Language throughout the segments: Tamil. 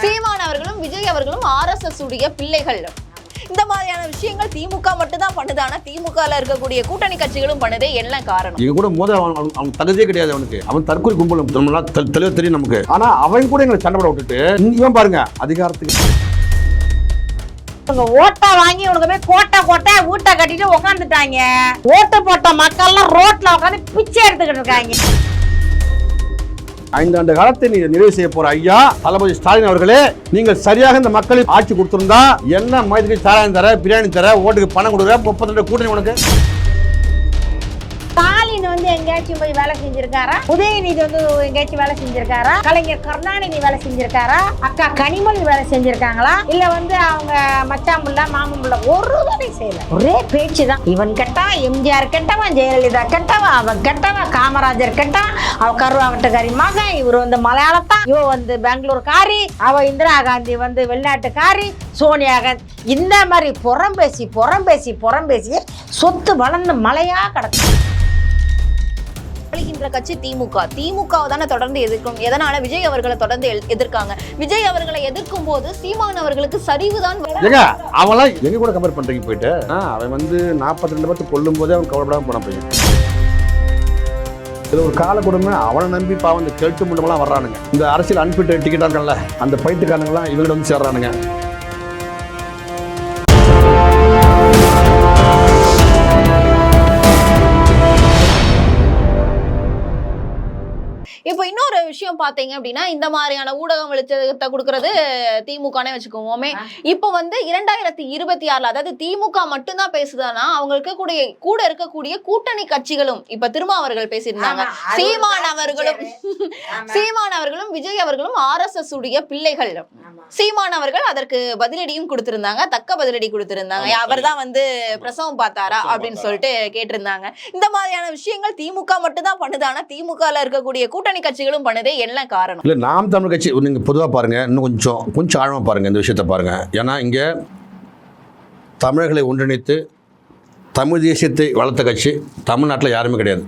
சீமான் அவர்களும் விஜய் அவர்களும் ஆர்எஸ்எஸ் உடைய பிள்ளைகள். இந்த மாதிரியான விஷயங்கள் திமுக மட்டும் தான் பண்ணுது. ஆனா திமுகல இருக்கக்கூடிய கூட்டணி கட்சிகளும் பண்ணுதே என்ன காரணம்? இவங்க கூட மோத அவன் அவன் தகுதியே கிடையாது அவனுக்கு. அவன் தற்கொலை கும்பல் நம்மளா தெளி- தெளிவா தெரியும் நமக்கு. ஆனா அவன் கூட எங்களை சண்டை போட விட்டுட்டு இவன் பாருங்க அதிகாரத்துக்கு ஓட்டை வாங்கி உனக்கு போய் கோட்டை கோட்டை வீட்டை கட்டிட்டு உட்காந்துட்டாங்க ஓட்டு போட்ட மக்கள்லாம் ரோட்ல உட்காந்து பிச்சை எடுத்துக்கிட்டு இருக்காங்க. ஐந்தாண்டு காலத்தை நீங்க நிறைவு செய்ய போற ஐயா தளபதி ஸ்டாலின் அவர்களே நீங்கள் சரியாக இந்த மக்களுக்கு ஆட்சி கொடுத்திருந்தா என்ன மயத்துக்கு சாராயம் தர பிரியாணி தர ஓட்டுக்கு பணம் கொடுக்குற முப்பத்தி ரெண்டு கூட்டணி உனக்கு? வந்து எங்கேயாச்சும் போய் வேலை செஞ்சிருக்காரா? உதயநிதி வந்து எங்கேயாச்சும் வேலை செஞ்சிருக்காரா? கலைஞர் கருணாநிதி வேலை செஞ்சிருக்காரா? அக்கா கனிமொழி வேலை செஞ்சிருக்காங்களா? இல்ல வந்து அவங்க மச்சான் புள்ள மாமன் புள்ள ஒரு வேலை செய்யல. ஒரே பேச்சு தான். இவன் கெட்டா எம்ஜிஆர் கெட்டவன் ஜெயலலிதா கெட்டவன் அவன் கெட்டவன் காமராஜர் கெட்டான் அவ கருவாவட்டக்காரி மகன் இவர் வந்து மலையாளத்தான். இவ வந்து பெங்களூர்காரி அவ இந்திரா காந்தி வந்து வெளிநாட்டுக்காரி சோனியா காந்தி. இந்த மாதிரி புறம் பேசி புறம் பேசி புறம் பேசி சொத்து வளர்ந்து மலையா கிடக்கு. ஆளுகின்ற கட்சி திமுக. திமுக தானே தொடர்ந்து எதிர்க்கும். எதனால? விஜய் அவர்களை தொடர்ந்து எதிர்க்காங்க. விஜய் அவர்களை எதிர்க்கும் போது சீமான் அவர்களுக்கு சரிவுதான் வரும். ஏங்க அவன்லாம் எங்க கூட கம்பேர் பண்றீங்க போயிட்டு? அவன் வந்து நாற்பத்தி ரெண்டு பேர்த்து கொல்லும் போதே அவன் கவலைப்படாம போன பையன் இதுல ஒரு கால கொடுமை அவனை நம்பி பாவம் இந்த கெட்டு முண்டமெல்லாம் வர்றானுங்க. இந்த அரசியல் அன்பிட்டு டிக்கெட் இருக்கல அந்த பைத்துக்காரங்களாம் இவங்கிட்ட வந்து சேர்றானுங்க. விஷயம் பாத்தீங்க அப்படின்னா இந்த மாதிரியான ஊடகம் வெளிச்சத்தை கொடுக்கறது திமுகனே வச்சுக்குவோமே. இப்போ வந்து இரண்டாயிரத்தி இருபத்தி ஆறுல அதாவது திமுக மட்டும்தான் பேசுதானா அவங்க இருக்கக்கூடிய கூட இருக்கக்கூடிய கூட்டணி கட்சிகளும் இப்ப திருமாவர்கள் பேசியிருந்தாங்க. சீமான் அவர்களும். சீமான் அவர்களும் விஜய் அவர்களும் ஆர்எஸ்எஸ் உடைய பிள்ளைகள். சீமான் அவர்கள் அதற்கு பதிலடியும் கொடுத்திருந்தாங்க தக்க பதிலடி கொடுத்திருந்தாங்க. அவர் தான் வந்து பிரசவம் பார்த்தாரா அப்படின்னு. சொல்லிட்டு கேட்டிருந்தாங்க. இந்த மாதிரியான விஷயங்கள் திமுக மட்டும் தான் பண்ணுது. ஆனா திமுகல இருக்கக்கூடிய கூட்டணி கட்சிகளும் பண்ணுதே. என்ன காரணம்? இல்லை நாம் தமிழ் கட்சி நீங்கள் பொதுவாக பாருங்கள் இன்னும் கொஞ்சம் கொஞ்சம் ஆழமாக பாருங்கள் இந்த விஷயத்தை பாருங்கள் ஏன்னா இங்கே தமிழர்களை ஒன்றிணைத்து தமிழ் தேசியத்தை வளர்த்த கட்சி தமிழ்நாட்டில் யாருமே கிடையாது.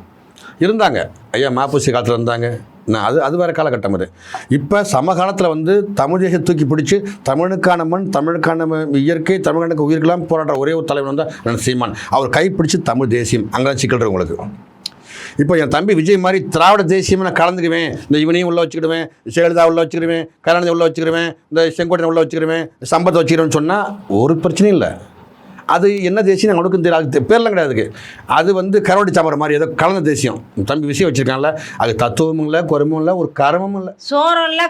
இருந்தாங்க. ஐயா மாப்பூசி காலத்தில் இருந்தாங்க. நான் அது அது வேறு காலகட்டம் அது. இப்போ சமகாலத்தில் வந்து தமிழ் தேசியத்தை தூக்கி பிடிச்சி தமிழுக்கான மண் தமிழுக்கான இயற்கை தமிழனுக்கு உயிர்களாம் போராடுற ஒரே ஒரு தலைவர் வந்தால் சீமான். அவர் கைப்பிடிச்சு தமிழ் தேசியம் அங்கே சிக்கல் உங்களுக்கு. இப்போ என் தம்பி விஜய் மாதிரி திராவிட தேசியம் நான் கலந்துக்குவேன். இந்த இவனையும் உள்ள வச்சுக்கிடுவேன் ஜெயலலிதா உள்ள வச்சுக்கிடுவேன் கருணாநிதி உள்ள வச்சுக்கிடுவேன் இந்த செங்கோட்டையன் உள்ள வச்சுக்கிடுவேன் சம்பத்தை வச்சுக்கிறேன்னு சொன்னால் ஒரு பிரச்சனையும் இல்லை. அது என்ன தேசியம் அவனுக்கும் தெரியாது பேர்லாம் கிடையாது. அது வந்து கரவடி சாமரம் மாதிரி ஏதோ கலந்த தேசியம். தம்பி விஷயம் வச்சுருக்கான்ல அது தத்துவமும் இல்லை குறமும் இல்லை ஒரு கரமும் இல்லை. சோறும் இல்ல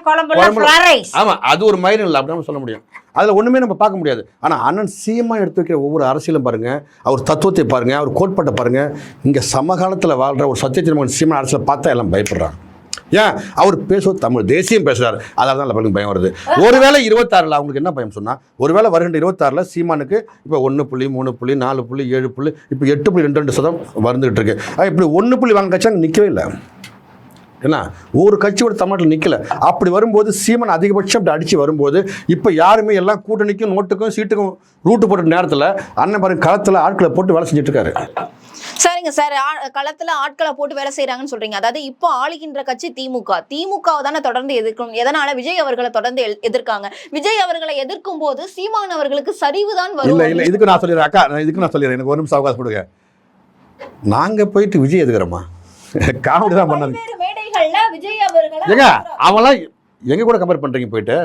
ரைஸ் ஆமாம் அது ஒரு மயிரும் இல்லை அப்படின்னு சொல்ல முடியும். அதில் ஒன்றுமே நம்ம பார்க்க முடியாது. ஆனால் அண்ணன் சீமா எடுத்து வைக்கிற ஒவ்வொரு அரசியலும் பாருங்கள் அவர் தத்துவத்தை பாருங்கள் அவர் கோட்பாட்டை பாருங்கள் இங்கே சமகாலத்தில் வாழ்கிற ஒரு சத்தியத்தின் சீமா அரசியலை பார்த்தா எல்லாம் பயப்படுறாங்க ஏன் அவர் பேசுவது தமிழ் தேசியம் பேசுகிறார் அதனால தான் எல்லாருக்கும் பயம் வருது. ஒருவேளை இருபத்தாறில் அவங்களுக்கு என்ன பயம் சொன்னால் ஒருவேளை வருகின்ற இருபத்தாறில் சீமானுக்கு இப்போ ஒன்று புள்ளி மூணு புள்ளி நாலு புள்ளி ஏழு புள்ளி இப்போ எட்டு புள்ளி ரெண்டு ரெண்டு சதம் வந்துகிட்டு இருக்கு. இப்படி ஒன்று புள்ளி வாங்க கட்சி அங்கே நிற்கவே இல்லை. என்ன? ஒரு கட்சியோட தமிழ்நாட்டில் நிற்கல அப்படி வரும்போது சீமன் அதிகபட்சம் அப்படி அடித்து வரும்போது இப்போ யாருமே எல்லாம் கூட்டணிக்கும் நோட்டுக்கும் சீட்டுக்கும் ரூட்டு போட்ட நேரத்தில் அண்ணன் பாருங்க களத்தில் ஆட்களை போட்டு வேலை செஞ்சுட்டு இருக்காரு. சரிங்க சார். களத்துல ஆட்களை போட்டு வேலை செய்யறாங்கன்னு சொல்றீங்க. அதாவது இப்போ ஆளுகின்ற கட்சி திமுக. திமுக தானே தொடர்ந்து எதிர்க்கும் எதனால விஜய் அவர்களை தொடர்ந்து எதிர்க்காங்க? விஜய் அவர்களை எதிர்க்கும் போது சீமான் அவர்களுக்கு சரிவுதான் வரும். இல்லை இல்லை இதுக்கு நான் சொல்லிடுறேன். அக்கா இதுக்கு நான் சொல்லிடுறேன். எனக்கு ஒரு நிமிஷம் அவகாசம் கொடுங்க. நாங்கள் போயிட்டு விஜய் எதுக்குறோமா காமெடி தான் பண்ணாது மேடைகள்ல விஜய் அவர்களை? ஏங்க அவன்லாம் எங்க கூட கம்பேர் பண்றீங்க போயிட்டு?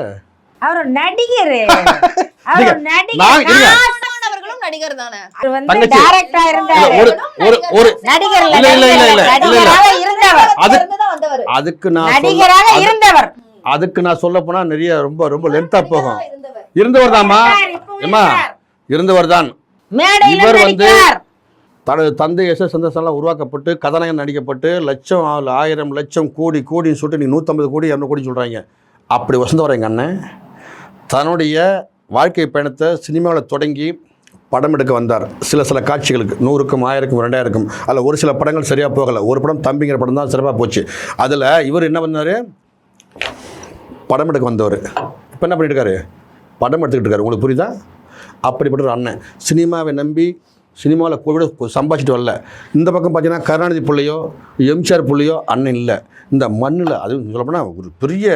அவர் நடிகர். அவர் நடிகர். நான் இருங்க. சீமான் அவர்களும் நடிகர் தானே? அவர் வந்து தங்கச்சி. டைரக்டா இல்ல, இருந்தாரு. ஒரு ஒரு ஒரு நடிகர் இல்ல, இல்ல, இல்ல, இல்ல, இல்ல, இல்ல, இல்ல. நடிகராக இருந்தவர் அது- இருந்துதான் வந்தவர். அதுக்கு நான் நடிகராக இருந்தவர். அதுக்கு நான் சொல்ல போனா நிறைய ரொம்ப ரொம்ப லென்த்தா போகும். இருந்தவர். இருக்கார். இருந்தவர் தான். மேடையில இவர் வந்து- தனது தந்தை எஸ் எஸ் சந்தோஷம்லாம் உருவாக்கப்பட்டு கதாநாயகன் நடிக்கப்பட்டு லட்சம் ஆ- ஆயிரம் லட்சம் கோடி கோடின்னு சொல்லிட்டு நீ நூற்றம்பது கோடி இரநூறு கோடி சொல்கிறாங்க அப்படி வசந்தவர் எங்கள் அண்ணன் தன்னுடைய வாழ்க்கை பயணத்தை சினிமாவில் தொடங்கி படம் எடுக்க வந்தார். சில சில காட்சிகளுக்கு நூறுக்கும் ஆயிரக்கும் ரெண்டாயிரக்கும் அதில் ஒரு சில படங்கள் சரியாக போகலை. ஒரு படம் தம்பிங்கிற படம் தான் சிறப்பாக போச்சு. அதில் இவர் என்ன பண்ணார்? படம் எடுக்க வந்தவர். இப்போ என்ன பண்ணிட்டு இருக்காரு? படம் எடுத்துக்கிட்டு இருக்காரு. உங்களுக்கு புரியுதா? அப்படிப்பட்ட ஒரு அண்ணன். சினிமாவை நம்பி சினிமாவில் கோவிட சம்பாதிச்சிட்டு வரல. இந்த பக்கம் பார்த்தீங்கன்னா கருணாநிதி பிள்ளையோ எம்ஜிஆர் பிள்ளையோ அண்ணன் இல்லை. இந்த மண்ணில் அது சொல்லப்போனால் ஒரு பெரிய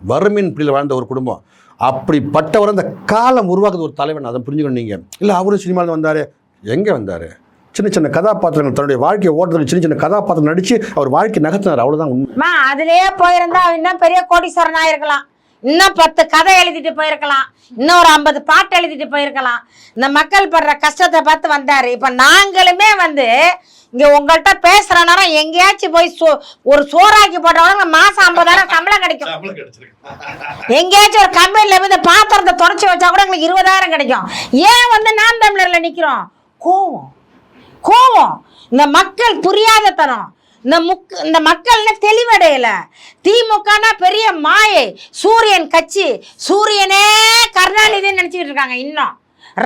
வறுமையின் பிள்ளையில் வாழ்ந்த ஒரு குடும்பம். அப்படிப்பட்டவர் அந்த காலம் உருவாக்குது ஒரு தலைவன். அதை புரிஞ்சுக்கணும் நீங்கள் இல்லை அவரும் சினிமாவில் வந்தார். எங்கே வந்தார்? சின்ன சின்ன கதாபாத்திரங்கள் தன்னுடைய வாழ்க்கையை ஓட்டுறது சின்ன சின்ன கதாபாத்திரம் நடித்து அவர் வாழ்க்கை நகர்த்தினார். அவ்வளோதான் உண்மை. அம்மா அதுலயே போயிருந்தா அவன் பெரிய கோடீஸ்வரன் ஆயிருக்கலாம். இன்னும் பத்து கதை எழுதிட்டு போயிருக்கலாம். இன்னும் ஒரு ஐம்பது பாட்டு எழுதிட்டு போயிருக்கலாம். இந்த மக்கள் படுற கஷ்டத்தை பார்த்து வந்தாரு. இப்ப நாங்களுமே வந்து இங்க உங்கள்கிட்ட பேசுற நேரம் எங்கேயாச்சும் போய் சோ ஒரு சோறாக்கி போட்டவங்க மாசம் ஐம்பதாயிரம் சம்பளம் கிடைக்கும். எங்கேயாச்சும் ஒரு கம்பெனில போய் இந்த பாத்திரத்தை தொடச்சி வச்சா கூட எங்களுக்கு இருபதாயிரம் கிடைக்கும். ஏன் வந்து நாம் தமிழர்ல நிக்கிறோம்? கோவம். கோவம். இந்த மக்கள் புரியாத தனம். இந்த முக் இந்த மக்கள்ல தெளிவடையல. திமுகனா பெரிய மாயை சூரியன் கட்சி. சூரியனே கருணாநிதினு நினைச்சிட்டு இருக்காங்க இன்னும்.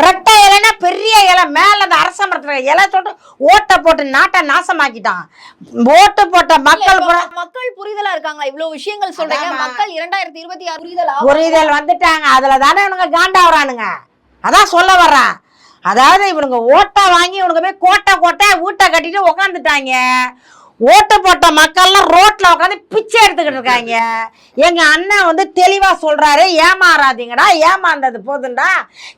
ரெட்டை இலைனா பெரிய இலை மேல அந்த அரச மரத்துல இலை தொட்டு ஓட்டை போட்டு நாட்டை நாசமாக்கிட்டான். ஓட்டு போட்ட மக்கள் மக்கள் புரிதலா இருக்காங்களா? இவ்வளவு விஷயங்கள் சொல்றீங்க. மக்கள் இரண்டாயிரத்தி இருபத்தி ஆறு புரிதலா புரிதல் வந்துட்டாங்க. அதுல தானே இவனுங்க காண்டாவறானுங்க அதான் சொல்ல வர்றேன். அதாவது இவனுங்க ஓட்டை வாங்கி இவனுங்க போய் கோட்டை கோட்டை வீட்டை கட்டிட்டு உக்காந்துட்டாங்க. ஓட்டு போட்ட மக்கள்லாம் ரோட்ல உட்காந்து பிச்சை எடுத்துக்கிட்டு இருக்காங்க. எங்க அண்ணன் வந்து தெளிவா சொல்றாரு ஏமாறாதீங்கடா ஏமாந்தது போதுண்டா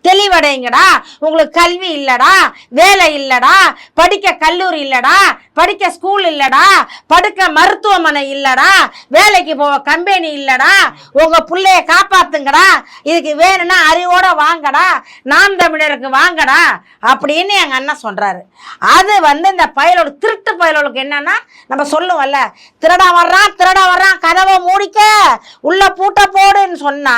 தெளிவடைங்கடா உங்களுக்கு கல்வி இல்லடா வேலை இல்லடா படிக்க கல்லூரி இல்லடா படிக்க ஸ்கூல் இல்லடா படுக்க மருத்துவமனை இல்லடா வேலைக்கு போக கம்பெனி இல்லடா உங்க பிள்ளைய காப்பாத்துங்கடா இதுக்கு வேணும்னா அறிவோட வாங்கடா நாம் தமிழருக்கு வாங்கடா அப்படின்னு எங்க அண்ணன் சொல்றாரு. அது வந்து இந்த பயலோட திருட்டு பயலோளுக்கு என்னன்னா நம்ம சொல்லுவோம்ல திருடா வர்றான் திருடா வர்றான் கதவை மூடிக்க உள்ள பூட்ட போடுன்னு சொன்னா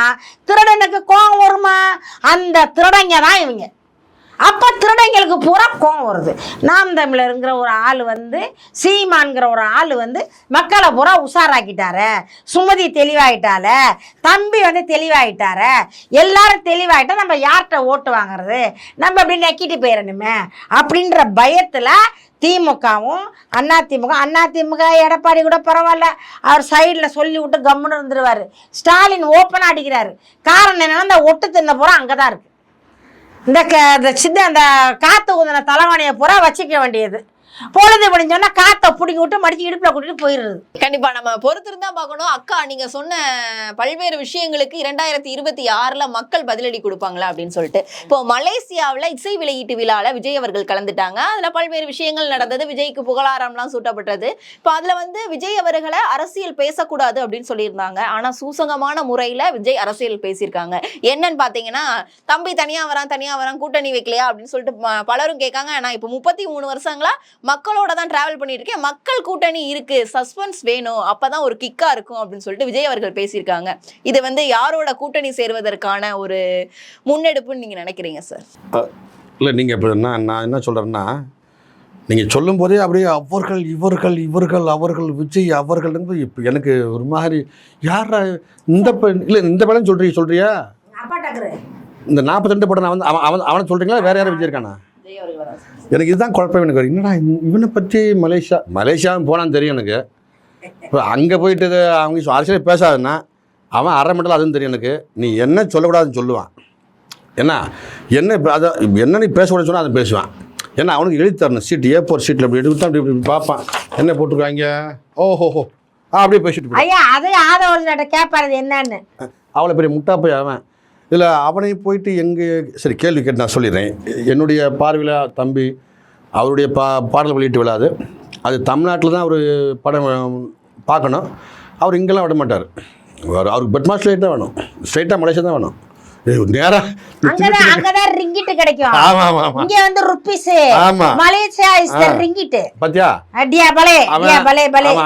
திருடனுக்கு கோபம் வருமா? அந்த திருடங்க தான் இவங்க. அப்போ திருடங்களுக்கு பூரா கோவம் வருது. நாம் தமிழருங்கிற ஒரு ஆள் வந்து சீமான்கிற ஒரு ஆள் வந்து மக்களை பூரா உஷாராக்கிட்டாரு. சுமதி தெளிவாயிட்டால தம்பி வந்து தெளிவாயிட்டார. எல்லாரும் தெளிவாயிட்டா நம்ம யார்கிட்ட ஓட்டு வாங்குறது? நம்ம அப்படி நக்கிட்டு போயிடணுமே அப்படின்ற பயத்தில் திமுகவும் அண்ணா திமுக அண்ணா திமுக எடப்பாடி கூட பரவாயில்ல. அவர் சைடில் சொல்லி விட்டு கம்முன்னு இருந்துருவார். ஸ்டாலின் ஓப்பனாக அடிக்கிறாரு. காரணம் என்னென்னா இந்த ஒட்டு தின்ன பூரா அங்கே தான் இருக்குது இந்த க சின்ன அந்த காத்து ஊதின தலைவாணியை பூரா வச்சிக்க வேண்டியது. பொழுது முடிஞ்சோன்னா காத்தை பிடிங்கி விட்டு மடிச்சு இடுப்பில் கூட்டிட்டு போயிடுறது. கண்டிப்பா நம்ம பொறுத்திருந்தா பார்க்கணும். அக்கா நீங்க சொன்ன பல்வேறு விஷயங்களுக்கு இரண்டாயிரத்தி இருபத்தி ஆறுல மக்கள் பதிலடி கொடுப்பாங்களா அப்படின்னு சொல்லிட்டு. இப்போ மலேசியாவுல இசை வெளியீட்டு விழால விஜய் அவர்கள் கலந்துட்டாங்க. அதுல பல்வேறு விஷயங்கள் நடந்தது. விஜய்க்கு புகழாரம்லாம் சூட்டப்பட்டது. இப்போ அதுல வந்து விஜய் அவர்களை அரசியல் பேசக்கூடாது அப்படின்னு சொல்லியிருந்தாங்க. ஆனா சூசகமான முறையில விஜய் அரசியல் பேசியிருக்காங்க. என்னன்னு பாத்தீங்கன்னா தம்பி தனியா வரான் தனியா வரான் கூட்டணி வைக்கலையா அப்படின்னு சொல்லிட்டு பலரும் கேட்காங்க. ஆனா இப்போ முப்பத்தி மூணு வருஷங்களா மக்களோட தான் டிராவல் பண்ணிட்டு இருக்கேன் மக்கள் கூட்டணி இருக்கு. சஸ்பென்ஸ் வேணும். அப்பதான் ஒரு கிக்கா இருக்கும் அப்படின்னு சொல்லிட்டு விஜய் அவர்கள் பேசியிருக்காங்க. இது வந்து யாரோட கூட்டணி சேர்வதற்கான ஒரு முன்னெடுப்புன்னு நீங்க நினைக்கிறீங்க சார் இல்லை நீங்கள் இப்போ நான் நான் என்ன சொல்கிறேன்னா நீங்கள் சொல்லும்போதே அப்படியே அவர்கள் இவர்கள் இவர்கள் அவர்கள் விஜய் அவர்கள் இப்போ எனக்கு ஒரு மாதிரி யாரா இந்த இல்லை இந்த படம் சொல்கிறீங்க சொல்கிறியா அப்பா டக்குரு இந்த நாற்பத்தி படம் நான் வந்து அவன் அவன் அவனை சொல்கிறீங்களா வேறு யாரும் விஜய் இருக்கானா? விஜய் அவர்கள் எனக்கு இதுதான் குழப்பம் எனக்கு வரும். என்னடா இவன்- பற்றி மலேசியா மலேசியா போனான்னு தெரியும் எனக்கு. இப்போ அங்கே போயிட்டு அவங்க அரசியல் பேசாதுன்னா அவன் அரை மண்டலம் அதுவும் தெரியும் எனக்கு. நீ என்ன சொல்லக்கூடாதுன்னு சொல்லுவான். என்ன? என்ன அதை என்ன நீ பேசக்கூடாதுன்னு சொன்னால் அதை பேசுவான். ஏன்னா அவனுக்கு எழுதி தரணும். சீட்டு ஏ போர் சீட்டில் இப்படி எடுத்து அப்படி இப்படி பார்ப்பான். என்ன போட்டிருக்காங்க? ஓஹோஹோ ஆ அப்படியே பேசிட்டு. ஐயா அது ஆதவர்கிட்ட கேட்பாரு என்னன்னு? அவ்வளோ பெரிய முட்டா போய் அவன்? இதில் அவனை போயிட்டு எங்கே சரி கேள்வி கேட்டு நான் சொல்லிடுறேன். என்னுடைய பார்வையில் தம்பி அவருடைய பா பாடல் வெளியிட்டு விழாது. அது தமிழ்நாட்டில் தான் ஒரு படம் பார்க்கணும். அவர் இங்கெல்லாம் விட மாட்டார். அவர் அவருக்கு பெட் மாஸ்டர் தான் வேணும். ஸ்ட்ரைட்டாக மலேசியா தான் வேணும். நேராக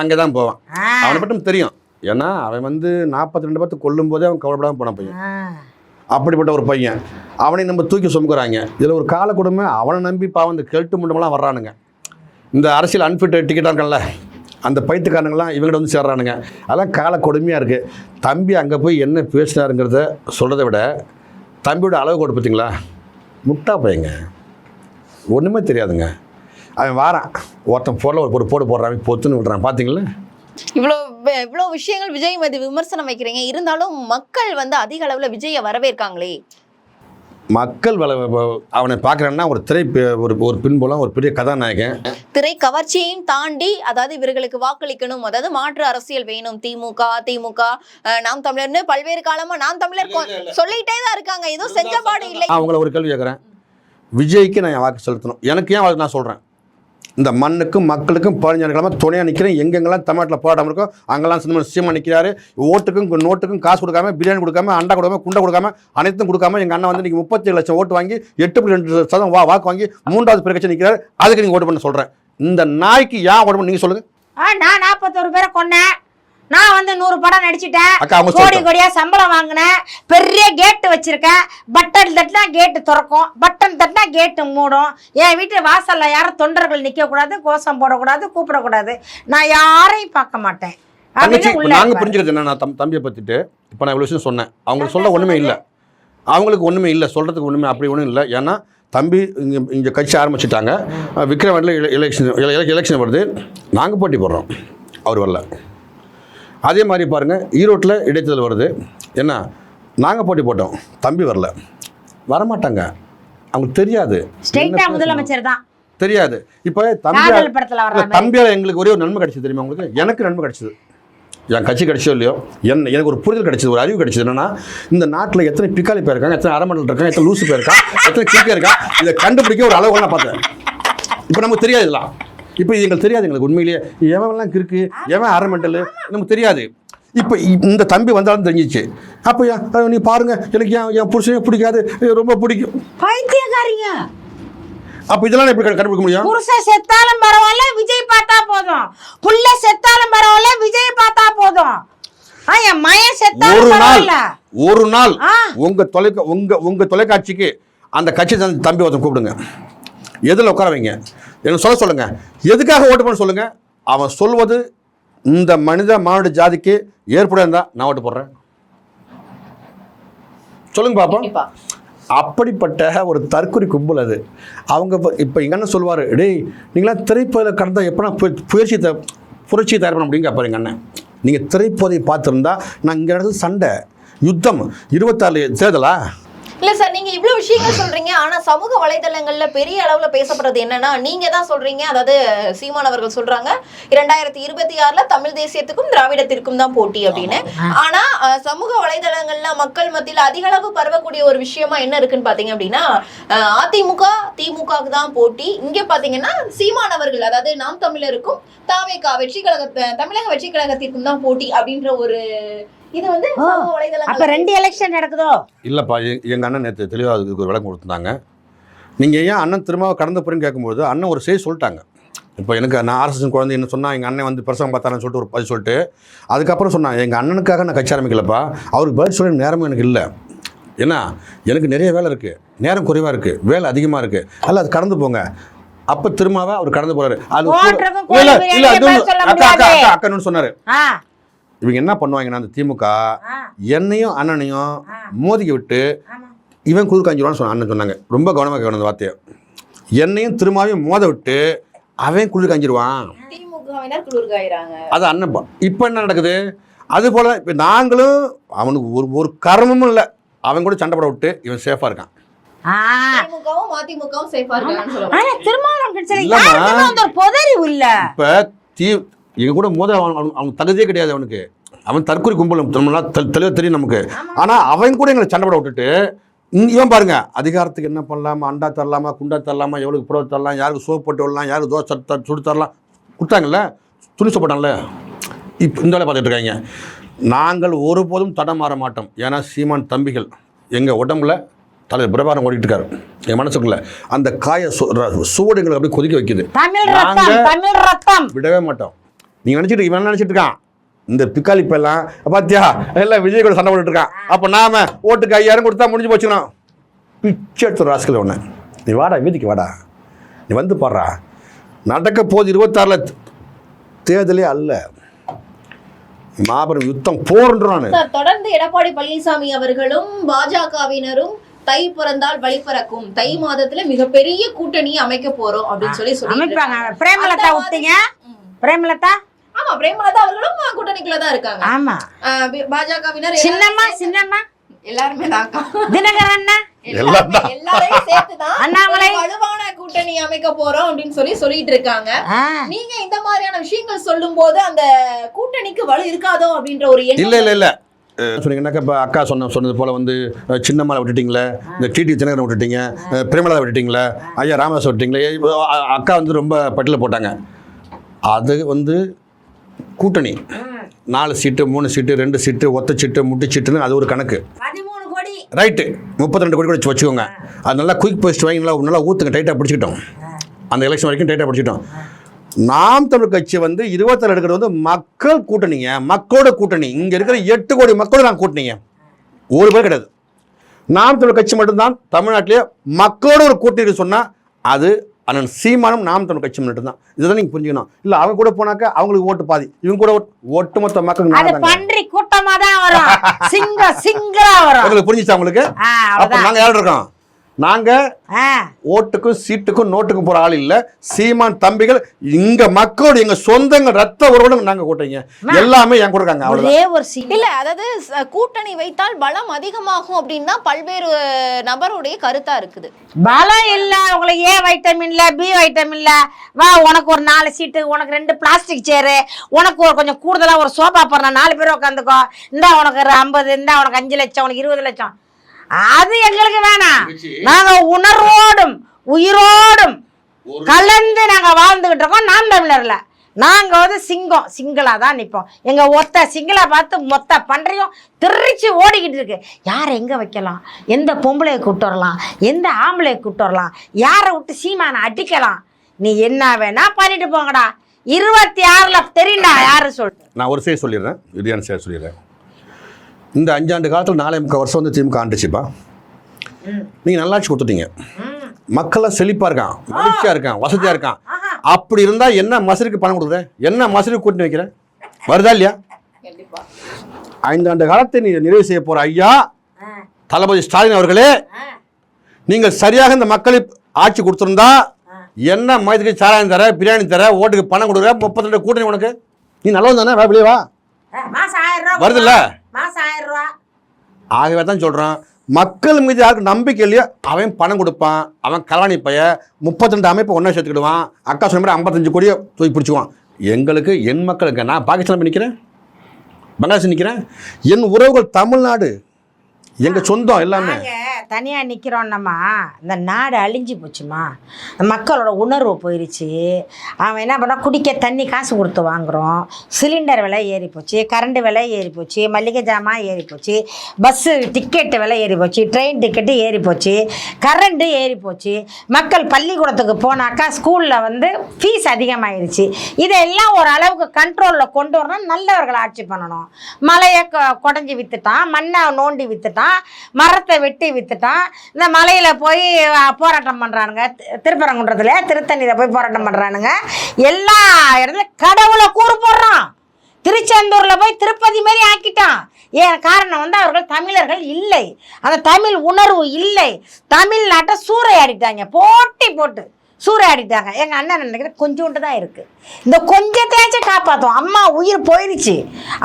அங்கதான் போவான். அவனை மட்டும் தெரியும். ஏன்னா அவன் வந்து நாற்பத்தி ரெண்டு பத்து கொல்லும் போதே அவன் கவலைப்படாமல் போன பையன். அப்படிப்பட்ட ஒரு பையன். அவனை நம்ம தூக்கி சுமக்குறாங்க. இதில் ஒரு கால கொடுமை அவனை நம்பி பாவம் இந்த கெல்ட்டு முண்டமெல்லாம் வர்றானுங்க. இந்த அரசியல் அன்ஃபிட் டிக்கெட்டாக இருக்கல அந்த பைத்துக்காரங்களாம் இவங்கள்ட்ட வந்து சேர்றானுங்க. அதெல்லாம் கால கொடுமையாக இருக்குது தம்பி அங்கே போய் என்ன பேசினாருங்கிறத சொல்கிறத விட தம்பியோட அளவு கோடு பார்த்தீங்களா முட்டா பையங்க. ஒன்றுமே தெரியாதுங்க. அவன் வாரான். ஒருத்தன் போடல ஒரு போடு போடுறான் பொத்துன்னு விடுறான். பார்த்தீங்களா இவ்வளோ இவ்வளோ விஷயங்கள் விஜய் மீது விமர்சனம் வைக்கிறீங்க. இருந்தாலும் மக்கள் வந்து அதிக அளவுல விஜயை வரவேற்காங்களே. மக்கள் வள அவனை பார்க்குறேன்னா ஒரு திரை ஒரு ஒரு பின்புலம் ஒரு பெரிய கதாநாயகன். திரை கவர்ச்சியையும் தாண்டி அதாவது இவர்களுக்கு வாக்களிக்கணும். அதாவது மாற்று அரசியல் வேணும். திமுக அதிமுக அஹ், நாம் தமிழர்னு பல்வேறு காலமா நாம் தமிழர் சொல்லிட்டே தான் இருக்காங்க. எதுவும் செஞ்ச பாடு இல்லை. நான் உங்களை ஒரு கேள்வி கேட்குறேன் விஜய்க்கு நான் வாக்கு செலுத்தணும். எனக்கு ஏன் நான் சொல்கிறேன் இந்த மண்ணுக்கும் மக்களுக்கும் பதினஞ்சு கிழமை துணையாக நிற்கிறேன் எங்கெங்கெல்லாம் தமிழ்நாட்டில் போராட்டம் இருக்கோ அங்கெல்லாம் சினிமா சீமா நிற்கிறாரு ஓட்டுக்கும் நோட்டுக்கும் காசு கொடுக்காம பிரியாணி கொடுக்காம அண்டா கொடுக்காம குண்டை கொடுக்காம அனைத்தும் கொடுக்காம எங்கள் அண்ணன் வந்து நீங்கள் முப்பத்தி லட்சம் ஓட்டு வாங்கி எட்டு புள்ளி ரெண்டு சதம் வா வாக்கு வாங்கி மூன்றாவது பிரச்சனை நிற்கிறாரு அதுக்கு நீங்கள் ஓட்டு பண்ண சொல்கிறேன் இந்த நாய்க்கு ஏன் ஓட்டு பண்ண நீங்கள் சொல்லுங்கள் நான் நாற்பத்தோரு பேரை கொன்னேன். நான் வந்து நூறு படம் நடிச்சிட்டேன். கோடி. கோடியா சம்பளம் வாங்கினேன். பெரிய கேட்டு வச்சிருக்கேன். பட்டன் தட்டினா கேட்டு திறக்கும். பட்டன் தட்டினா கேட்டு மூடும். என் வீட்டு வாசல்ல யாரும் தொண்டர்கள் நிக்க கூடாது கோஷம் போடக்கூடாது கூப்பிடக்கூடாது. நான் யாரையும் பார்க்க மாட்டேன். இருப்பாரு. புரிஞ்சுக்கிறது என்ன? நான் தம் தம்பியை பற்றிட்டு இப்போ நான் இவ்வளோ விஷயம் சொன்னேன். அவங்களுக்கு சொல்ல ஒன்றுமே இல்லை. அவங்களுக்கு ஒன்றுமே இல்லை. சொல்கிறதுக்கு ஒன்றுமே அப்படி ஒன்றும் இல்லை. ஏன்னா தம்பி இங்கே இங்கே கட்சி ஆரம்பிச்சிட்டாங்க. விக்ரவாண்டில் எலெக்ஷன் எலெக்ஷன் வருது. நாங்கள் போட்டி போடுறோம். அவர் வரல. அதே மாதிரி பாருங்கள் ஈரோட்டில் இடைத்தேர்தல் வருது. என்ன? நாங்கள் போட்டி போட்டோம். தம்பி வரல. வரமாட்டாங்க. அவங்களுக்கு தெரியாது. என்ன? முதலமைச்சர் தான். தெரியாது. இப்போ தம்பி காதல் படத்துல வர்ற மாதிரி. தம்பியால் எங்களுக்கு ஒரே ஒரு நன்மை கிடைச்சது தெரியுமா உங்களுக்கு? எனக்கு நன்மை கிடைச்சது. என் கட்சி கிடைச்சோ இல்லையோ? என் எனக்கு ஒரு புரிதல் கிடைச்சது ஒரு அறிவு கிடைச்சது என்னன்னா இந்த நாட்டில் எத்தனை பிக்காளி பேர் இருக்காங்க எத்தனை அரமண்டல் இருக்காங்க எத்தனை லூசு பேர் இருக்கா எத்தனை கிரிக்கே இருக்கா இதை கண்டுபிடிக்க ஒரு அளவு நான் பார்த்தேன். இப்போ நமக்கு தெரியாது இதெல்லாம். இப்போ எங்களுக்கு தெரியாது எங்களுக்கு உண்மையிலேயே. எவன்லாம் கிறுக்கு? எவன் அரமண்டல் நமக்கு தெரியாது. இப்போ இந்த தம்பி வந்தாலும் தெரிஞ்சிச்சு. அப்போ நீ பாருங்க எனக்கு என் என் புருஷனே பிடிக்காது ரொம்ப பிடிக்கும். பைத்தியக்காரிங்க. அப்போ இதெல்லாம் எப்படி கண்டு- கண்டுபிடிக்க முடியும்? புருஷன் செத்தாலும் பரவாயில்ல விஜய் பார்த்தா போதும். புள்ள செத்தாலும் பரவாயில்ல விஜய் பார்த்தா போதும். என் மயன் ஒரு நாள் ஒரு நாள். உங்க தொலைக்க உங்க உங்க தொலைக்காட்சிக்கு அந்த கட்சி தம்பி ஒருத்தன் கூப்பிடுங்க. எதில் உட்கார வைங்க? எனக்கு சொல்ல சொல்லுங்க. எதுக்காக ஓட்டு பண்ண சொல்லுங்க? அவன் சொல்வது இந்த மனித மானுட ஜாதிக்கு ஏற்புடைய இருந்தா நான் ஓட்டு போடுறேன். சொல்லுங்க பாப்போம். அப்படிப்பட்ட ஒரு தற்கொலை கும்பல் அது. அவங்க இப்போ இப்போ எங்க அண்ணன் சொல்லுவார்? டேய் நீங்களாம் திரைப்பதில் கடந்த எப்போ புயற்சி த புரட்சி தயார் பண்ண முடியுங்க அப்போ எங்கள் அண்ணன். நீங்கள் திரைப்பதை பார்த்துருந்தா நான் இங்கே நடந்தது சண்டை யுத்தம் இருபத்தாறு தேர்தலா? இல்ல சார் நீங்க இவ்வளவு விஷயங்கள் சொல்றீங்க. ஆனா சமூக வலைதளங்கள்ல பெரிய அளவுல பேசப்படுறது என்னன்னா நீங்க தான் சொல்றீங்க. அதாவது சீமான் அவர்கள் சொல்றாங்க இரண்டாயிரத்தி இருபத்தி ஆறுல தமிழ் தேசியத்துக்கும் திராவிடத்திற்கும் தான் போட்டி அப்படின்னு. ஆனா சமூக வலைதளங்கள்ல மக்கள் மத்தியில அதிக அளவு பரவக்கூடிய ஒரு விஷயமா என்ன இருக்குன்னு பாத்தீங்க அப்படின்னா அதிமுக திமுகவுக்கு தான் போட்டி. இங்க பாத்தீங்கன்னா சீமான் அவர்கள் அதாவது நாம் தமிழருக்கும் தாவேகா வெற்றி கழக தமிழக வெற்றி கழகத்திற்கும் தான் போட்டி அப்படின்ற ஒரு இது வந்து அப்ப ரெண்டு எலெக்ஷன் நடக்குதோ இல்லைப்பா எங்கள் அண்ணன் நேற்று தெளிவாக அதுக்கு ஒரு விளக்கம் கொடுத்துருந்தாங்க நீங்கள் ஏன் அண்ணன் திரும்ப கடந்த போறேன்னு கேட்கும்போது அண்ணன் ஒரு செய்தி சொல்லிட்டாங்க இப்போ எனக்கு நான் ஆர்எஸ்எஸ் குழந்தை என்ன சொன்னால் எங்கள் அண்ணன் வந்து பிரசவம் பார்த்தாருன்னு சொல்லிட்டு ஒரு பதில் சொல்லிட்டு அதுக்கப்புறம் சொன்னான் எங்கள் அண்ணனுக்காக நான் கட்சி ஆரம்பிக்கலப்பா அவருக்கு பதில் சொல்ல நேரமும் எனக்கு இல்லை ஏன்னா எனக்கு நிறைய வேலை இருக்குது நேரம் குறைவாக இருக்குது வேலை அதிகமாக இருக்குது அல்ல அது கடந்து போங்க அப்போ திரும்பவே அவர் கடந்து போறாரு அது இல்ல, இல்ல, அக்கா அக்கா. அக்கா அக்கான்னு சொன்னாரு ஆ இவங்க என்ன பண்ணுவாங்கன்னா அந்த திமுக என்னையும் அண்ணனையும். மோதிக்க விட்டு ஆமா. இவன் குளிர் காஞ்சிருவான்னு சொன்ன அண்ணன் சொன்னாங்க. ரொம்ப கவனமாக கேட்கணும் அந்த வார்த்தையை. என்னையும் திரும்பவும் மோத விட்டு அவன் குளிர் குளிர்காயிறாங்க அது அண்ணன் இப்போ என்ன நடக்குது? அது போல இப்போ நாங்களும் அவனுக்கு ஒரு ஒரு கர்மமும் இல்லை. அவன் கூட சண்டை போட விட்டு இவன் சேஃபாக இருக்கான். திருமாவளவன் இல்ல. இப்போ தீ எங்க கூட மோத அவன் அவன் அவனுக்கு தகுதியே கிடையாது அவனுக்கு. அவன் தற்கொலை கும்பல் நம்மளால தெ- தெளிவா தெரியும் நமக்கு. ஆனால் அவன் கூட எங்களை சண்டை போட விட்டுட்டு இங்க இவன் பாருங்க அதிகாரத்துக்கு என்ன பண்ணலாமா? அண்டா தரலாமா? குண்டா தரலாமா? எவ்வளோக்கு புறவு தரலாம்? யாருக்கு சோப்பு போட்டு விடலாம்? யாருக்கு தோசை சுடு தரலாம்? கொடுத்தாங்கல்ல? துணி போட்டாங்கல்ல இப்போ இந்த வேலை பார்த்துட்டு இருக்காங்க. நாங்கள் ஒருபோதும் தடம் மாற மாட்டோம். ஏன்னா சீமான் தம்பிகள். எங்கள் உடம்புல தலைவர் பிரபாரம் ஓடிட்டு இருக்காரு. என் மனசுக்குள்ள அந்த காய சு ர- சுவடு எங்களுக்கு அப்படியே கொதிக்க வைக்குது. விடவே மாட்டோம். நீங்கள் நினச்சிட்டு இவன் நினச்சிட்டு இருக்கான்? இந்த பிக்காளி எல்லாம் பாத்தியா எல்லாம் விஜய் கூட சண்டை போட்டுட்டு இருக்கான் அப்போ நாம ஓட்டுக்கு ஐயாயிரம் கொடுத்தா முடிஞ்சு போச்சுக்கணும் பிச்சை ராஸ்கல் ஒன்று நீ வாடா வீதிக்கு வாடா. நீ வந்து பாடுறா. நடக்க போது இருபத்தாறில் தேர்தலே அல்ல. மாபெரும் யுத்தம் போர்ன்றான் சார் தொடர்ந்து எடப்பாடி பழனிசாமி அவர்களும் பாஜகவினரும் தை பிறந்தால் வழி பிறக்கும். தை மாதத்துல மிகப்பெரிய கூட்டணி அமைக்க போறோம் அப்படின்னு சொல்லி சொல்லி அமைப்பாங்க. பிரேமலதா விட்டீங்க பிரேமலதா? ஆமா பிரேமலதா அவர்களும் கூட்டணிக்குள்ள தான் இருக்காங்க. ஆமா. பாஜகவினர் சின்னம்மா சின்னம்மா. எல்லாருமே தாக்கா தினகரன் தான். எல்லாரையும் சேர்த்துதான் அண்ணாமலை. வலுவான கூட்டணி அமைக்க போறோம் அப்படின்னு சொல்லி சொல்லிட்டு இருக்காங்க. நீங்க இந்த மாதிரியான விஷயங்கள் சொல்லும் போது அந்த கூட்டணிக்கு வலு இருக்காதோ அப்படின்ற ஒரு எண்ணம் இல்லை இல்லை இல்லை. சொன்னீங்கன்னாக்கா இப்போ அக்கா சொன்ன சொன்னது போல் வந்து சின்னம்மாவை விட்டுட்டீங்களே இந்த டிடி தினகரன் விட்டுட்டீங்க அஹ், பிரேமலா விட்டுட்டீங்களே ஐயா ராமதாஸ் விட்டுட்டீங்களே அக்கா வந்து ரொம்ப பட்டியலில் போட்டாங்க. அது வந்து கூட்டணி. நாலு சீட்டு மூணு சீட்டு ரெண்டு சீட்டு ஒத்த சீட்டு முட்டு சீட்டுன்னு அது ஒரு கணக்கு. ரைட்டு. முப்பத்தி ரெண்டு கோடி கூட வச்சு வச்சுக்கோங்க. அது நல்லா குயிக் போஸ்ட் வாங்கி நல்லா நல்லா ஊற்றுங்க டைட்டாக பிடிச்சிக்கிட்டோம். அந்த எலெக்ஷன் வரைக்கும் டைட்டாக பிடிச்சிட்டோம் நாம் தமிழ் கட்சி வந்து இருபத்தாறு எடுக்கிறது வந்து மக்கள் கூட்டணிங்க. மக்களோட கூட்டணி. இங்கே இருக்கிற எட்டு கோடி மக்களோட நான் கூட்டணிங்க. ஒரு பேர் கிடையாது. நாம் தமிழ் கட்சி மட்டும்தான் தமிழ்நாட்டிலேயே மக்களோட ஒரு கூட்டணி சொன்னால் அது அண்ணன் சீமானும் நாம் தமிழ் கட்சி மட்டும்தான் இதுதான் நீங்கள் புரிஞ்சுக்கணும். இல்லை அவங்க கூட போனாக்கா அவங்களுக்கு ஓட்டு பாதி. இவங்க கூட ஓட்டு- நான் தாங்க. பன்றி கூட்டமா தான் வரும். சிங்கம் சிங்கரா வரும். உங்களுக்கு புரிஞ்சுச்சா உங்களுக்கு? அப்ப நாங்க யார் இருக்கோம்? நாங்க ஓட்டுக்கும் சீட்டுக்கும் நோட்டுக்கும் போற ஆள் இல்ல. சீமான் தம்பிகள் இங்க மக்களோட எங்க சொந்தங்க ரத்த உறவுடன் நாங்க கூட்டங்க எல்லாமே என் கூட இருக்காங்க அவ்வளவுதான். ஒரே ஒரு இல்ல அதாவது கூட்டணி வைத்தால் பலம் அதிகமாகும் அப்படின்னு தான் பல்வேறு நபருடைய கருத்தா இருக்குது. பலம் இல்ல உங்களுக்கு ஏ வைட்டமின் இல்ல பி வைட்டமின் இல்ல. வா உனக்கு ஒரு நாலு சீட்டு உனக்கு ரெண்டு பிளாஸ்டிக் சேரு உனக்கு ஒரு கொஞ்சம் கூடுதலா ஒரு சோபா போடுற நாலு பேர் உட்காந்துக்கோ. இந்தா உனக்கு ஒரு ஐம்பது இந்தா உனக்கு அஞ்சு லட்சம் உனக்கு இருபது லட்சம். அது எங்களுக்கு வேணாம். நாங்க உணர்வோடும் உயிரோடும் கலந்து நாங்க வாழ்ந்துகிட்டு இருக்கோம் நாம் தமிழர்ல. நாங்க வந்து சிங்கம் சிங்களா தான் நிப்போம். எங்க ஒத்த சிங்களா பார்த்து மொத்த பன்றையும் திருச்சி ஓடிக்கிட்டு இருக்கு. யாரை எங்க வைக்கலாம்? எந்த பொம்பளையை கூப்பிட்டு வரலாம்? எந்த ஆம்பளையை கூப்பிட்டு வரலாம்? யாரை விட்டு சீமானை அடிக்கலாம்? நீ என்ன வேணா பண்ணிட்டு போங்கடா. இருபத்தி ஆறுல தெரியும்டா யாரு சொல்லிட்டு நான் ஒரு செய்தி சொல்லிடுறேன். இறுதியான செய்தி சொல்லிடுறேன் இந்த அஞ்சாண்டு காலத்தில் நாலே முக்கால் வருஷம் வந்து திமுக ஆண்டுச்சுப்பா நீங்க நல்லாட்சி கொடுத்துட்டீங்க. மக்கள்லாம் செழிப்பா இருக்கான் மகிழ்ச்சியா இருக்கான் வசதியா இருக்கான். அப்படி இருந்தா என்ன மசருக்கு பணம் கொடுக்குறேன் என்ன மசருக்கு கூட்டி வைக்கிறேன் வருதா இல்லையா? ஐந்தாண்டு காலத்தை நீ நிறைவு செய்ய போற ஐயா தளபதி ஸ்டாலின் அவர்களே நீங்கள் சரியாக இந்த மக்களை ஆட்சி கொடுத்துருந்தா என்ன மயத்துக்கு சாராயம் தர பிரியாணி தர ஓட்டுக்கு பணம் கொடுக்குற முப்பத்தி ரெண்டு கூட்டணி உனக்கு? நீ நல்லவன் தானே வா வெளியே வா. வருதுல்ல? ஆயிரம் ரூபா. ஆகவே தான் சொல்கிறான் மக்கள் மீது யாருக்கு நம்பிக்கை இல்லையோ அவன் பணம் கொடுப்பான் அவன் கலாணி பைய முப்பத்தி ரெண்டு அமைப்பை ஒன்றா சேர்த்துக்கிடுவான் அக்கா சொன்ன மாதிரி ஐம்பத்தஞ்சு கோடியை தூக்கி பிடிச்சிக்குவான். எங்களுக்கு என் மக்களுக்கு நான் பாகிஸ்தான் நிற்கிறேன் பங்களாதேஷ் நிற்கிறேன் என் உறவுகள் தமிழ்நாடு எங்கள் சொந்தம் எல்லாமே. தனியாக நிற்கிறோன்னம்மா இந்த நாடு அழிஞ்சு போச்சுமா மக்களோட உணர்வு போயிடுச்சு அவன் என்ன பண்ணால் குடிக்க தண்ணி காசு கொடுத்து வாங்குறோம். சிலிண்டர் விலை ஏறி போச்சு. கரண்ட்டு விலை ஏறி போச்சு. மளிகை ஜாமான் ஏறி போச்சு. பஸ்ஸு டிக்கெட்டு விலை ஏறி போச்சு. ட்ரெயின் டிக்கெட்டு ஏறி போச்சு. கரண்ட்டு ஏறி போச்சு. மக்கள் பள்ளிக்கூடத்துக்கு போனாக்கா ஸ்கூலில் வந்து ஃபீஸ் அதிகமாகிருச்சு இதெல்லாம் ஒரு அளவுக்கு கண்ட்ரோலில் கொண்டு வரணும். நல்லவர்கள் ஆட்சி பண்ணணும். மலையை கொ- விற்றுட்டான் மண்ணை நோண்டி விற்றுட்டான் மரத்தை வெட்டி வித்துட்டான் இந்த மலையில் போய் போராட்டம் பண்ணுறானுங்க திருப்பரங்குன்றத்தில் திருத்தணியில் போய் போராட்டம் பண்ணுறானுங்க எல்லா இடத்துலையும் கடவுளை கூறு போடுறான். திருச்செந்தூரில் போய் திருப்பதி மாரி ஆக்கிட்டான். ஏன் காரணம் வந்து அவர்கள் தமிழர்கள் இல்லை. அந்த தமிழ் உணர்வு இல்லை. தமிழ்நாட்டை சூறையாடிட்டாங்க. போட்டி போட்டு சூறையாடிட்டாங்க. எங்கள் அண்ணன் நினைக்கிறேன் கொஞ்சோண்டு தான் இருக்குது இந்த கொஞ்சத்தையாச்சும் காப்பாற்றும் அம்மா உயிர் போயிடுச்சு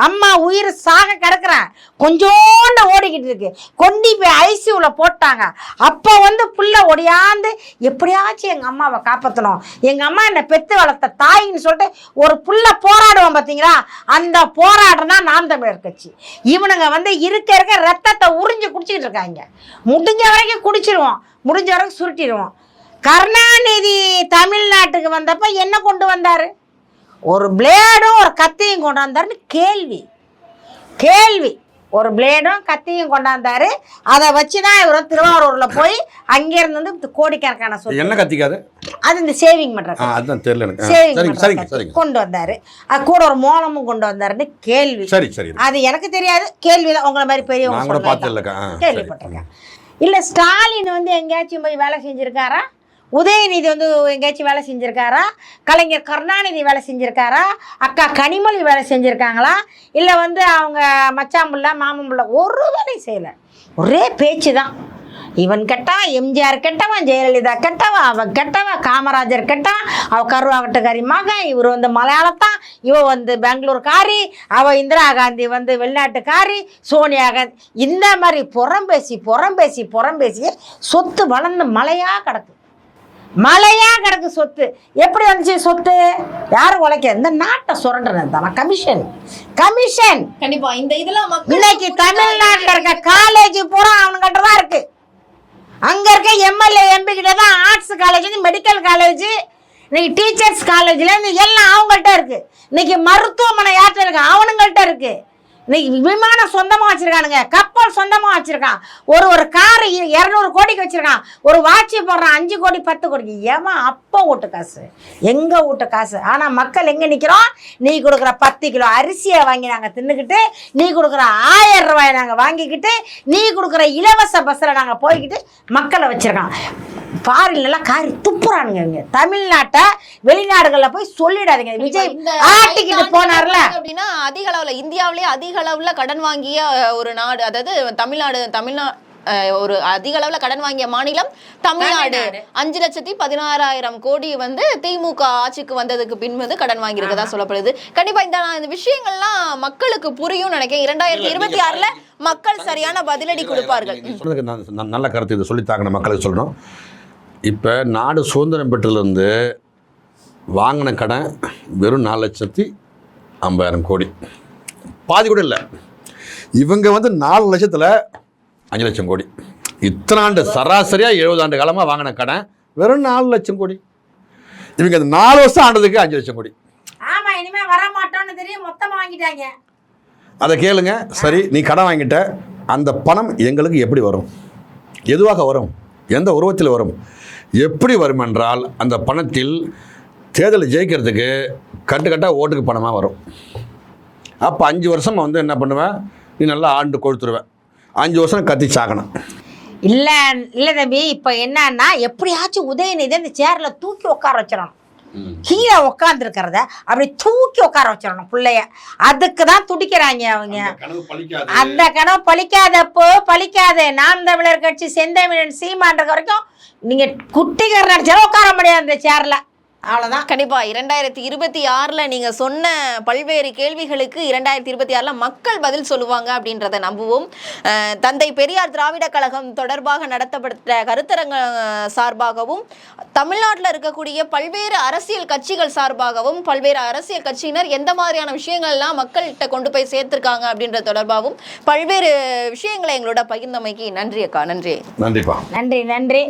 அம்மா உயிர் சாக கிடக்குறேன். கொஞ்சோண்டு ஓடிக்கிட்டு இருக்கு. கொண்டு போய் ஐசியூவில் போட்டாங்க. அப்போ வந்து புள்ள ஒடியாந்து எப்படியாச்சும் எங்கள் அம்மாவை காப்பாற்றணும் எங்கள் அம்மா என்னை பெத்து வளர்த்த தாயின்னு சொல்லிட்டு ஒரு புள்ள போராடுவோம் பார்த்தீங்களா அந்த போராட்டம் நான் நாம் தமிழர் கட்சி. இவனுங்க வந்து இருக்க இருக்க ரத்தத்தை உறிஞ்சு குடிச்சிக்கிட்டு இருக்காங்க. முடிஞ்ச வரைக்கும் குடிச்சிருவோம். முடிஞ்ச வரைக்கும் சுருட்டிடுவோம் கருணாநிதி தமிழ்நாட்டுக்கு வந்தப்ப என்ன கொண்டு வந்தாரு? ஒரு பிளேடும் ஒரு கத்தியும் கொண்டு வந்தாருன்னு கேள்வி. கேள்வி. ஒரு பிளேடும் கத்தியும் கொண்டாந்தாரு. அதை வச்சு தான் இவர் திருவாரூரில் போய் அங்கேருந்து வந்து கோடிக்கணக்கான சொத்து. என்ன கத்திக்காது அது இந்த சேவிங் பண்ணுற ஆ அதுதான் தெரியல சேவிங் கொண்டு வந்தாரு. அது கூட ஒரு மோளமும் கொண்டு வந்தாருன்னு கேள்வி. சரி சரி. அது எனக்கு தெரியாது. கேள்விதான். உங்களை மாதிரி பெரியவங்க கூட தான். கேள்விப்பட்டிருக்கேன். இல்ல ஸ்டாலின் வந்து எங்கேயாச்சும் போய் வேலை செஞ்சிருக்காரா? உதயநிதி வந்து எங்கேயாச்சும் வேலை செஞ்சுருக்காரா? கலைஞர் கருணாநிதி வேலை செஞ்சுருக்காரா? அக்கா கனிமொழி வேலை செஞ்சுருக்காங்களா? இல்லை வந்து அவங்க மச்சாம்புள்ள மாமம்புள்ள மாமன் ஒரு வேலையும் செய்யலை. ஒரே பேச்சு தான் இவன் கெட்டவன் எம்ஜிஆர் கெட்டவன் ஜெயலலிதா கெட்டவன் அவன் கெட்டவன் காமராஜர் கெட்டான் அவ கருவாகட்டக்காரி மகன் இவர் வந்து மலையாளத்தான் இவ வந்து பெங்களூர்காரி அவ இந்திரா காந்தி வந்து வெளிநாட்டுக்காரி சோனியா காந்தி. இந்த மாதிரி புறம் பேசி புறம் பேசி புறம் பேசி சொத்து வளர்ந்து மலையாக கிடக்கு. மலையா கிடக்கு சொத்து. எப்படி வந்துச்சு சொத்து? யார் உழைக்க? இந்த நாட்டை சுரண்டுறது தானே. கமிஷன் கமிஷன் கண்டிப்பா. இந்த இதெல்லாம் இன்னைக்கு தமிழ்நாட்டுல இருக்க காலேஜ் பூரா அவனுங்கிட்ட தான் இருக்கு. அங்க இருக்க எம்எல்ஏ எம்பி கிட்ட தான் ஆர்ட்ஸ் காலேஜ் மெடிக்கல் காலேஜ் இன்னைக்கு டீச்சர்ஸ் காலேஜ்ல எல்லாம் அவங்கள்ட்ட இருக்கு. இன்னைக்கு மருத்துவமனை யார்கிட்ட இருக்கு? அவனுங்கள்ட்ட இருக்கு. விமானம் சொந்தமா வச்சிருக்கானுங்க. கப்பல் சொந்தமா வச்சிருக்கான். ஒரு ஒரு கார் இரநூறு கோடிக்கு வச்சிருக்கான். ஒரு வாட்சி போடுறான் அஞ்சு கோடி பத்து கோடிக்கு. ஏமா அப்போ வீட்டு காசு. எங்க வீட்டு காசு? ஆனா மக்கள் எங்க நிக்கிறோம்? நீ கொடுக்குற பத்து கிலோ அரிசியை வாங்கி நாங்க தின்னுக்கிட்டு நீ கொடுக்குற ஆயிரம் ரூபாய் நாங்க வாங்கிக்கிட்டு நீ கொடுக்குற இலவச பஸ்ல நாங்க போய்கிட்டு மக்களை வச்சிருக்கான். ஃபாரின்லாம் காரி துப்புறானுங்க இவங்க. தமிழ்நாட்டை வெளிநாடுகளில் போய் சொல்லிடாதீங்க. விஜய் ஆட்டிக்கிட்டு போனார்ல. அப்படின்னா அதிக அளவுல இந்தியாவிலேயே அதிக அளவுல கடன் வாங்கிய ஒரு நாடு அதாவது தமிழ்நாடு தமிழ்நாடு ஒரு அதிக அளவுல கடன் வாங்கிய மாநிலம் தமிழ்நாடு. அஞ்சு லட்சத்தி பதினாறாயிரம் கோடி வந்து திமுக ஆட்சிக்கு வந்ததுக்கு பின் வந்து கடன் வாங்கியிருக்கதா சொல்லப்படுது. கண்டிப்பா இந்த விஷயங்கள்லாம் மக்களுக்கு புரியும் நினைக்கிறேன். இரண்டாயிரத்தி இருபத்தி ஆறுல மக்கள் சரியான பதிலடி கொடுப்பார்கள். நல்ல கருத்து இதை சொல்லித்தாங்க மக்களுக்கு சொல்லணும். இப்போ நாடு சுதந்திரம் பெற்றதுலேருந்து வாங்கின கடன் வெறும் நாலு லட்சத்தி ஐம்பதாயிரம் கோடி. பாதி கூட இல்லை. இவங்க வந்து நாலு லட்சத்தில் அஞ்சு லட்சம் கோடி. இத்தனை ஆண்டு சராசரியாக எழுபது ஆண்டு காலமாக வாங்கின கடன் வெறும் நாலு லட்சம் கோடி. இவங்க அந்த நாலு வருஷம் ஆண்டதுக்கு அஞ்சு லட்சம் கோடி. ஆமா இனிமே வர மாட்டோம்னு தெரியும் மொத்தமா வாங்கிட்டாங்க. அதை கேளுங்க. சரி நீ கடன் வாங்கிட்ட. அந்த பணம் எங்களுக்கு எப்படி வரும்? எதுவாக வரும்? எந்த உருவத்தில் வரும்? எப்படி வரும் என்றால் அந்த பணத்தில் தேர்தலை ஜெயிக்கிறதுக்கு கட்டு கட்டாக ஓட்டுக்கு பணமாக வரும். அப்போ அஞ்சு வருஷம் வந்து என்ன பண்ணுவேன்? நீ நல்லா ஆண்டு கொழுத்துருவேன். அஞ்சு வருஷம் கத்தி சாக்கணும் இல்ல இல்ல தம்பி இப்ப என்னன்னா எப்படியாச்சும் உதயநிதி அந்த சேர்ல தூக்கி உட்கார வச்சிடணும். கீழே உட்காந்துருக்கிறத அப்படி தூக்கி உட்கார வச்சிடணும் பிள்ளைய. அதுக்கு தான் துடிக்கிறாங்க அவங்க. அந்த கனவு பலிக்காதப்போ பலிக்காது நாம் தமிழர் கட்சி செந்தமிழன் சீமான்ற வரைக்கும் நீங்க குட்டிகர் நடிச்சாலும் உட்கார முடியாது அந்த சேர்ல அவ்வளவுதான். கண்டிப்பா. இரண்டாயிரத்தி இருபத்தி ஆறுல நீங்க சொன்ன பல்வேறு கேள்விகளுக்கு இரண்டாயிரத்தி இருபத்தி ஆறுல மக்கள் பதில் சொல்லுவாங்க அப்படின்றத நம்புவோம். தந்தை பெரியார் திராவிட கழகம் தொடர்பாக நடத்தப்பட்ட கருத்தரங்க சார்பாகவும் தமிழ்நாட்டில் இருக்கக்கூடிய பல்வேறு அரசியல் கட்சிகள் சார்பாகவும் பல்வேறு அரசியல் கட்சியினர் எந்த மாதிரியான விஷயங்கள்லாம் மக்கள்கிட்ட கொண்டு போய் சேர்த்திருக்காங்க அப்படின்றது தொடர்பாகவும் பல்வேறு விஷயங்களை எங்களோட பகிர்ந்தமைக்கு நன்றி அக்கா. நன்றி. நன்றிப்பா. நன்றி நன்றி.